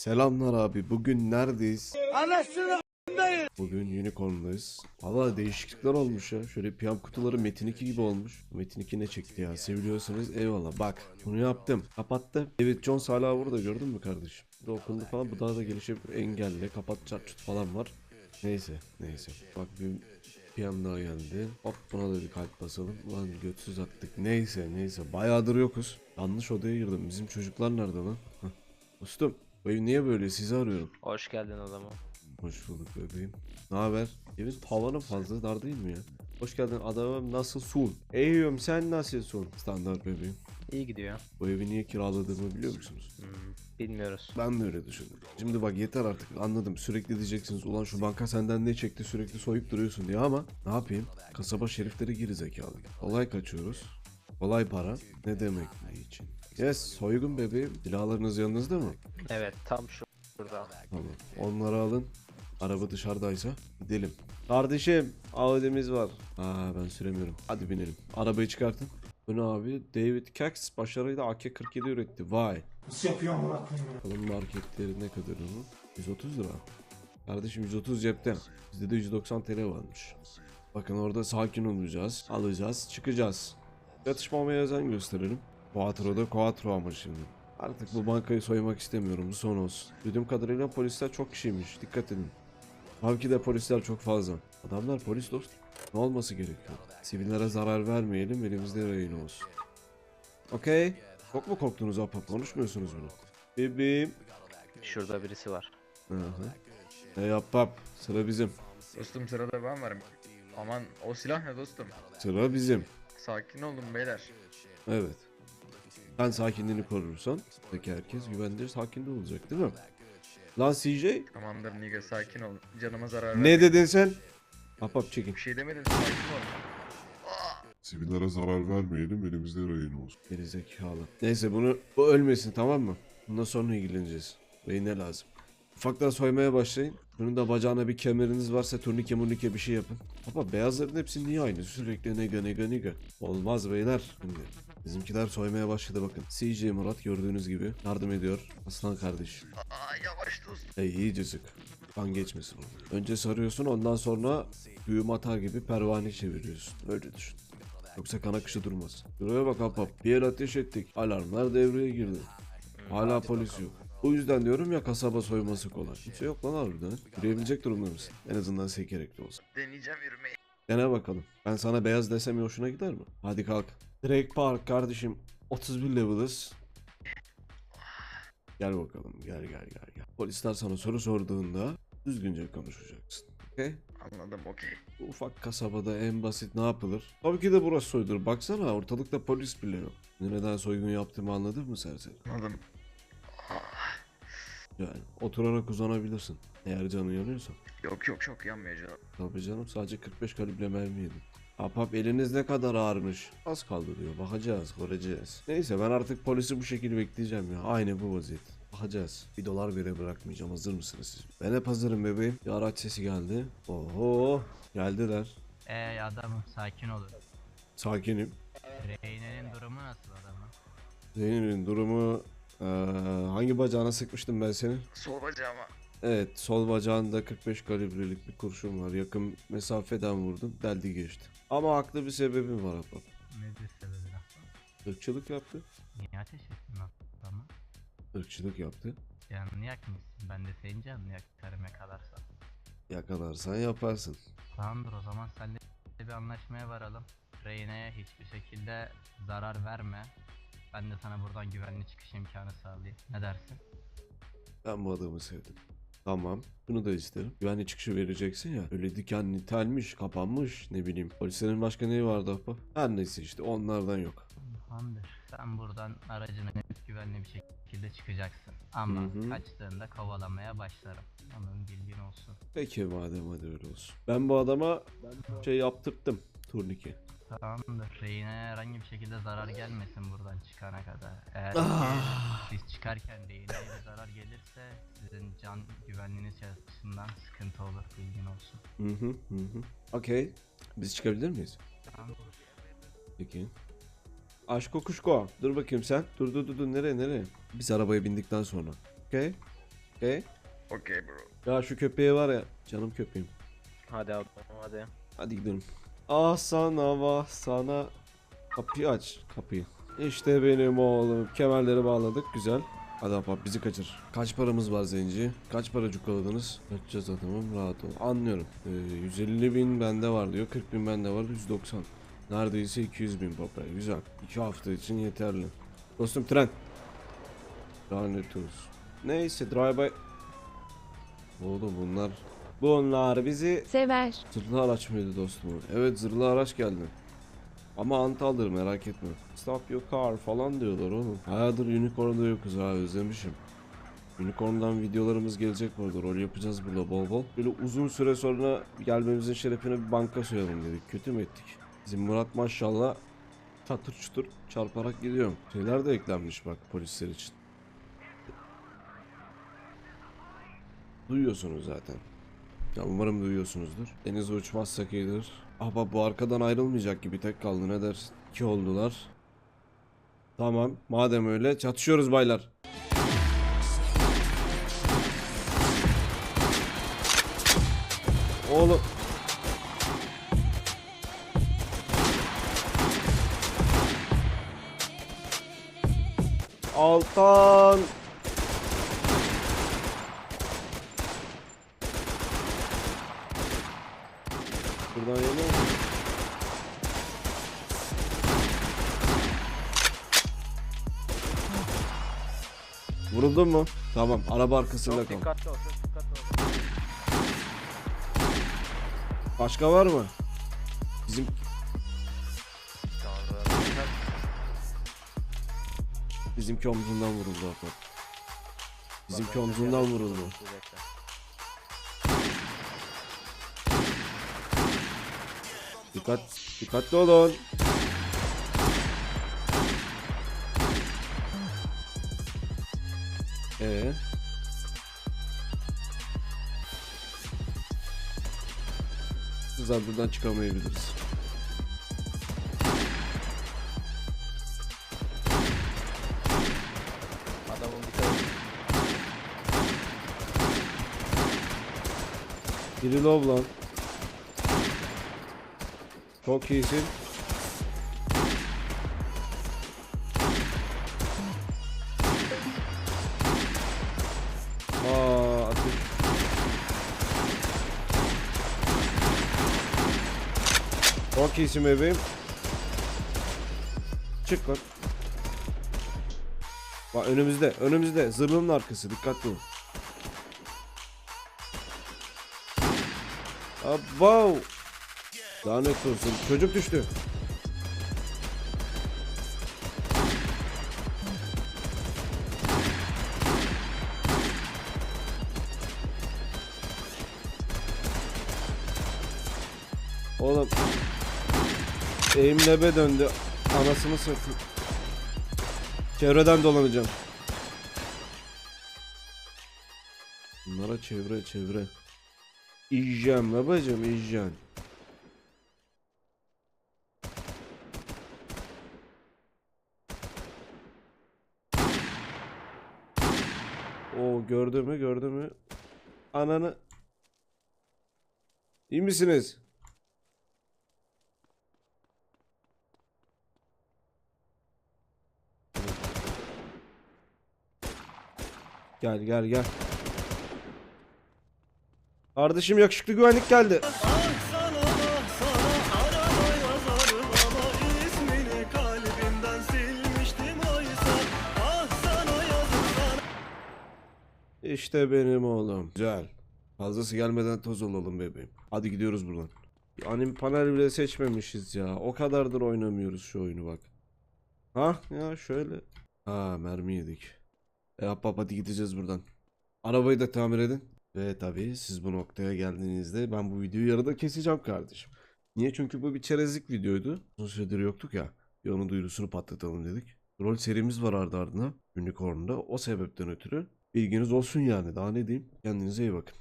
Selamlar abi. Bugün neredeyiz? Anasını Bugün Unicorn'dayız. Valla değişiklikler olmuş ya. Şöyle piyam kutuları Metin 2 gibi olmuş. Metin 2 ne çekti ya? Seviliyorsanız eyvallah. Bak bunu yaptım. Kapattı. David Jones hala burada gördün mü kardeşim? Bu da okundu falan. Bu daha da gelişebilir. Engelli. Kapat çat çut falan var. Neyse. Neyse. Bak bir piyam daha geldi. Hop buna da bir kalp basalım. Ulan götsüz attık. Neyse neyse. Bayağıdır yokuz. Yanlış odaya girdim. Bizim çocuklar nerede lan? Hah. Ustum. Ev niye böyle? Sizi arıyorum. Hoş geldin adamı. Hoş bulduk bebeğim. Ne haber? Evin tavanı fazla dar değil mi ya? Hoş geldin adamım nasılsın? İyiyim sen nasılsın? Standart bebeğim. İyi gidiyor. Bu evi niye kiraladığımı biliyor musunuz? Hmm, bilmiyoruz. Ben de öyle düşündüm. Şimdi bak yeter artık anladım. Sürekli diyeceksiniz ulan şu banka senden ne çekti sürekli soyup duruyorsun diye ama ne yapayım? Kasaba şerifleri geri zekalı. Kolay kaçıyoruz. Kolay para. Ne demek ne için? Yes soygun bebeğim. Silahlarınız yanınızda mı? Evet tam şu burada. Tamam. Onları alın. Araba dışarıdaysa gidelim. Kardeşim Audi'miz var. Aa ben süremiyorum. Hadi binelim. Arabayı çıkartın. Bu ne abi? David Cax başarıyla AK-47 üretti. Vay. Nasıl yapıyor amına koyayım ya? Bakalım marketleri ne kadar onun? 130 lira. Kardeşim 130 cepten. Bizde de 190 TL varmış. Bakın orada sakin olacağız. Alacağız. Çıkacağız. Yatışmamaya özen gösterelim. Quattro da Quattro ama şimdi. Artık bu bankayı soymak istemiyorum. Bu son olsun. Duyduğum kadarıyla polisler çok kişiymiş. Dikkat edin. Mavki'de polisler çok fazla. Adamlar polis dost. Ne olması gerekiyor? Sivillere zarar vermeyelim. Elimizde rehin olsun. Okey. Çok mu korktunuz Ahbap? Konuşmuyorsunuz bunu. Bebeğim. Şurada birisi var. Hı hı. Hey Ahbap. Sıra bizim. Dostum sırada ben varım. Aman o silah ne dostum? Sıra bizim. Sakin olun beyler. Evet. Sen sakinliğini korursan peki herkes güvende sakinde olacak değil mi? Lan CJ Tamamdır Niga sakin ol. Canıma zarar ne verme. dedin sen? Ahbap çekin. Bir şey demedim sakin ol. Sivillere zarar vermeyelim elimizde rehin olsun. Geri zekalı. Neyse bunu bu ölmesin tamam mı? Bundan sonra ilgileneceğiz. Beyine lazım. Ufaktan soymaya başlayın. Bunun da bacağına bir kemeriniz varsa turnike murnike bir şey yapın. Baba beyazların hepsi niye aynı? Sürekli nega nega nega. Olmaz beyler. Şimdi bizimkiler soymaya başladı bakın. CJ Murat gördüğünüz gibi yardım ediyor. Aslan kardeş. Aa yavaş dostum. Ey iyice sık. Kan geçmesin. Önce sarıyorsun ondan sonra düğüm atar gibi pervane çeviriyorsun. Öyle düşün. Yoksa kan akışı durmaz. Şuraya bak Ahbap. Bir el ateş ettik. Alarmlar devreye girdi. Hala polis yok. O yüzden diyorum ya kasaba soyması kolay. Kimse yok lan harbiden. Yürüyebilecek durumda mısın? En azından sekerek de olsa. Deneyeceğim yürümeyi. Dene bakalım. Ben sana beyaz desem hoşuna gider mi? Hadi kalk. Drake Park kardeşim. 31 level'ız. Gel bakalım. Gel gel gel gel. Polisler sana soru sorduğunda düzgünce konuşacaksın. Okey? Anladım okey. Bu ufak kasabada en basit ne yapılır? Tabii ki de burası soydur. Baksana ortalıkta polis bile yok. Neden soygun yaptığımı anladın mı serseri? Anladım. Yani oturarak uzanabilirsin. Eğer canın yanıyorsa. Yok yok çok yanmıyor canım. Tabii canım sadece 45 kalibre mermi yedim. Apap eliniz ne kadar ağırmış. Az kaldı diyor. Bakacağız, göreceğiz. Neyse ben artık polisi bu şekilde bekleyeceğim ya. Aynı bu vaziyet. Bakacağız. Bir dolar bile bırakmayacağım. Hazır mısınız siz? Ben hep hazırım bebeğim. Bir araç sesi geldi. Oho. Geldiler. Ey adamım sakin olun. Sakinim. Reyne'nin durumu nasıl adamım? Zeynep'in durumu... eee, hangi bacağına sıkmıştım ben seni? Sol bacağıma. Evet, sol bacağında 45 kalibrelik bir kurşun var. Yakın mesafeden vurdum, deldi geçti. Ama haklı bir sebebim var Ahbap. Nedir sebebi? Irkçılık yaptı. Niye ateş ettin lan adamı? Irkçılık yaptı. Canını yakmışsın. Ben de senin canını yakarım yakalarsan. Yakalarsan yaparsın. Tamamdır o zaman seninle bir anlaşmaya varalım. Reyne'ye hiçbir şekilde zarar verme. Ben de sana buradan güvenli çıkış imkanı sağlayayım. Ne dersin? Ben bu adamı sevdim. Tamam. Bunu da isterim. Güvenli çıkışı vereceksin ya. Öyle dikenli telmiş, kapanmış ne bileyim. Polislerin başka neyi vardı Ahbap? Her neyse işte onlardan yok. Tamamdır. Sen buradan aracına güvenli bir şekilde çıkacaksın. Ama Hı hı. kaçtığında kovalamaya başlarım. Onun bilgin olsun. Peki madem hadi öyle olsun. Ben bu adama şey yaptırttım. Turnike. Tamamdır. Reyne herhangi bir şekilde zarar gelmesin buradan çıkana kadar. Eğer Ah. ki siz çıkarken Reyne'ye bir zarar gelirse sizin can güvenliğiniz açısından sıkıntı olur bilgin olsun. Hı hı hı hı. Okey. Biz çıkabilir miyiz? Tamam. Peki. Aşko kuşko. Dur bakayım sen. Dur dur dur dur. Nereye nereye? Biz arabaya bindikten sonra. Okey. Okey. Okey bro. Ya şu köpeği var ya. Canım köpeğim. Hadi abi hadi. Hadi gidelim. Ah sana vah sana. Kapıyı aç kapıyı. İşte benim oğlum. Kemerleri bağladık. Güzel. Hadi hap bizi kaçır. Kaç paramız var zenci? Kaç para cukkaladınız? Kaçacağız adamım rahat ol. Anlıyorum. Ee, 150 bin bende var diyor. 40 bin bende var. 190. Neredeyse 200 bin papaya. Güzel. 2 hafta için yeterli. Dostum tren. Lanet olsun. Neyse drive by. Oğlum bunlar. Bunlar bizi Sever. Zırhlı araç mıydı dostum? Evet zırhlı araç geldi. Ama antaldır merak etme. Stop your car falan diyorlar oğlum. Hayırdır Unicorn'da yokuz ha özlemişim. Unicorn'dan videolarımız gelecek bu arada. Rol yapacağız burada bol bol. Böyle uzun süre sonra gelmemizin şerefine bir banka soyalım dedik. Kötü mü ettik? Bizim Murat maşallah çatır çutur çarparak gidiyor. Şeyler de eklenmiş bak polisler için. Duyuyorsunuz zaten. Ya umarım duyuyorsunuzdur. Denize uçmazsak iyidir. Ah bu arkadan ayrılmayacak gibi tek kaldı ne dersin? İki oldular. Tamam madem öyle çatışıyoruz baylar. Oğlum. Altan. Buradan mı? Vuruldun mu? Tamam. Araba arkasında Çok kal. dikkatli ol çok dikkatli ol. Başka var mı? Bizim Tanrım. bizimki omzundan vuruldu hatta. Bizimki omzundan vuruldu. Dikkat, dikkatli olun. Ee. Kızlar buradan çıkamayabiliriz. Adamın dikkat et. Biri low lan. Çok iyisin. Aa, atış. Çok iyisin bebeğim. Çık lan. Bak önümüzde, önümüzde. Zırhının arkası. Dikkatli ol. Abo. Lanet olsun. Çocuk düştü. Oğlum. Eğimlebe döndü. Anasını satayım. Çevreden dolanacağım. Bunlara çevre çevre. İjeceğim babacım izleyeceksin. O gördü mü gördü mü? Ananı. İyi misiniz? Gel gel gel. Kardeşim yakışıklı güvenlik geldi. İşte benim oğlum. Güzel. Fazlası gelmeden toz olalım bebeğim. Hadi gidiyoruz buradan. Anime panel bile seçmemişiz ya. O kadardır oynamıyoruz şu oyunu bak. Ha ya şöyle. Ha mermi yedik. E hap hadi gideceğiz buradan. Arabayı da tamir edin. Ve tabii siz bu noktaya geldiğinizde ben bu videoyu yarıda keseceğim kardeşim. Niye? Çünkü bu bir çerezlik videoydu. Uzun süredir yoktuk ya. Bir onun duyurusunu patlatalım dedik. Rol serimiz var ardı ardına. Unicorn'da. O sebepten ötürü. Bilginiz olsun yani. Daha ne diyeyim? Kendinize iyi bakın.